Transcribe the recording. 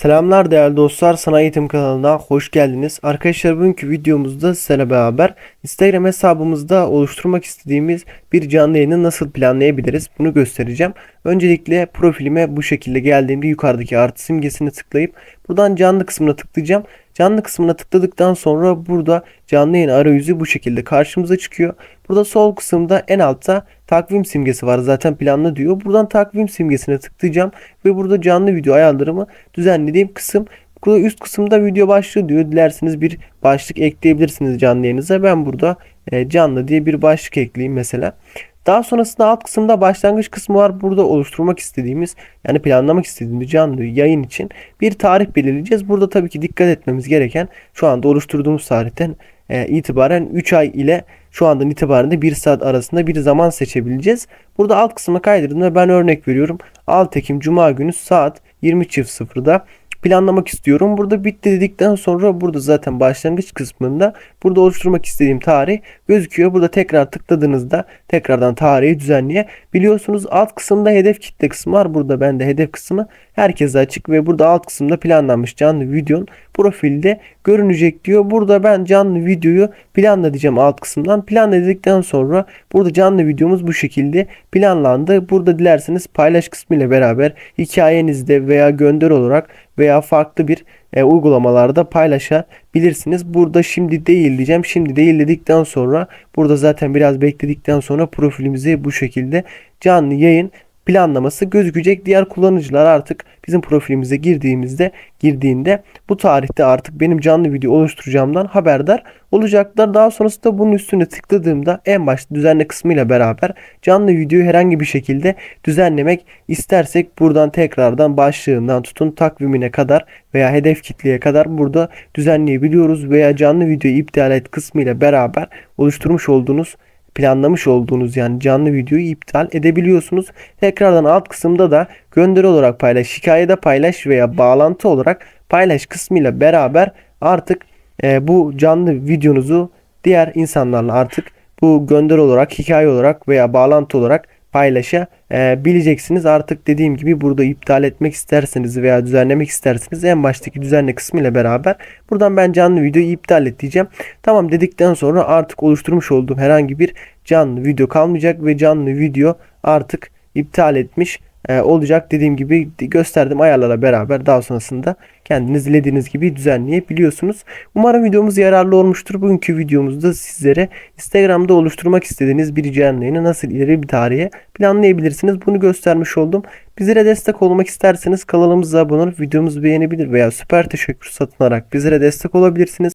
Selamlar değerli dostlar, Sana Eğitim kanalına hoş geldiniz. Arkadaşlar bugünkü videomuzda sizlerle beraber Instagram hesabımızda oluşturmak istediğimiz bir canlı yayını nasıl planlayabiliriz bunu göstereceğim. Öncelikle profilime bu şekilde geldiğimde yukarıdaki artı simgesini tıklayıp buradan canlı kısmına tıklayacağım. Canlı kısmına tıkladıktan sonra burada canlı yayın arayüzü bu şekilde karşımıza çıkıyor. Burada sol kısımda en altta takvim simgesi var zaten planlı diyor. Buradan takvim simgesine tıklayacağım ve burada canlı video ayarlarımı düzenlediğim kısım Burada üst kısımda video başlığı diyor. Dilerseniz bir başlık ekleyebilirsiniz canlı yayınıza. Ben burada e, canlı diye bir başlık ekleyeyim mesela. Daha sonrasında alt kısımda başlangıç kısmı var. Burada oluşturmak istediğimiz yani planlamak istediğimiz canlı yayın için bir tarih belirleyeceğiz. Burada tabii ki dikkat etmemiz gereken şu anda oluşturduğumuz tarihten e, itibaren 3 ay ile şu andan itibaren de 1 saat arasında bir zaman seçebileceğiz. Burada alt kısmına kaydırdığımda ben örnek veriyorum. 6 Ekim Cuma günü saat 20.00'da planlamak istiyorum. Burada bitti dedikten sonra burada zaten başlangıç kısmında burada oluşturmak istediğim tarih gözüküyor. Burada tekrar tıkladığınızda tekrardan tarihi düzenleyebiliyorsunuz. Alt kısımda hedef kitle kısmı var. Burada bende hedef kısmı herkese açık ve burada alt kısımda planlanmış canlı videonun profilde görünecek diyor. Burada ben canlı videoyu planla diyeceğim alt kısımdan. Planla dedikten sonra burada canlı videomuz bu şekilde planlandı. Burada dilerseniz paylaş kısmı ile beraber hikayenizde veya gönder olarak veya farklı bir e, uygulamalarda paylaşabilirsiniz. Burada şimdi değil diyeceğim. Şimdi değil dedikten sonra burada zaten biraz bekledikten sonra profilimizi bu şekilde canlı yayın planlaması gözükecek. Diğer kullanıcılar artık bizim profilimize girdiğimizde girdiğinde bu tarihte artık benim canlı video oluşturacağımdan haberdar olacaklar. Daha sonrasında bunun üstüne tıkladığımda en başta düzenle kısmıyla beraber canlı videoyu herhangi bir şekilde düzenlemek istersek buradan tekrardan başlığından tutun takvimine kadar veya hedef kitleye kadar burada düzenleyebiliyoruz veya canlı videoyu iptal et kısmıyla beraber oluşturmuş olduğunuz planlamış olduğunuz yani canlı videoyu iptal edebiliyorsunuz. Tekrardan alt kısımda da gönderi olarak paylaş, hikayede paylaş veya bağlantı olarak paylaş kısmıyla beraber artık e, bu canlı videonuzu diğer insanlarla artık bu gönderi olarak, hikaye olarak veya bağlantı olarak paylaşabileceksiniz. Artık dediğim gibi burada iptal etmek isterseniz veya düzenlemek isterseniz en baştaki düzenle kısmı ile beraber buradan ben canlı videoyu iptal et diyeceğim. Tamam dedikten sonra artık oluşturmuş olduğum herhangi bir canlı video kalmayacak ve canlı video artık iptal etmiş e, olacak. Dediğim gibi gösterdim ayarlara beraber daha sonrasında kendiniz dilediğiniz gibi düzenleyebiliyorsunuz. Umarım videomuz yararlı olmuştur. Bugünkü videomuzda sizlere Instagram'da oluşturmak istediğiniz bir canlı nasıl ileri bir tarihe planlayabilirsiniz. Bunu göstermiş oldum. Bizlere destek olmak isterseniz kanalımıza abone olup videomuzu beğenebilir veya süper teşekkür satın alarak bizlere destek olabilirsiniz.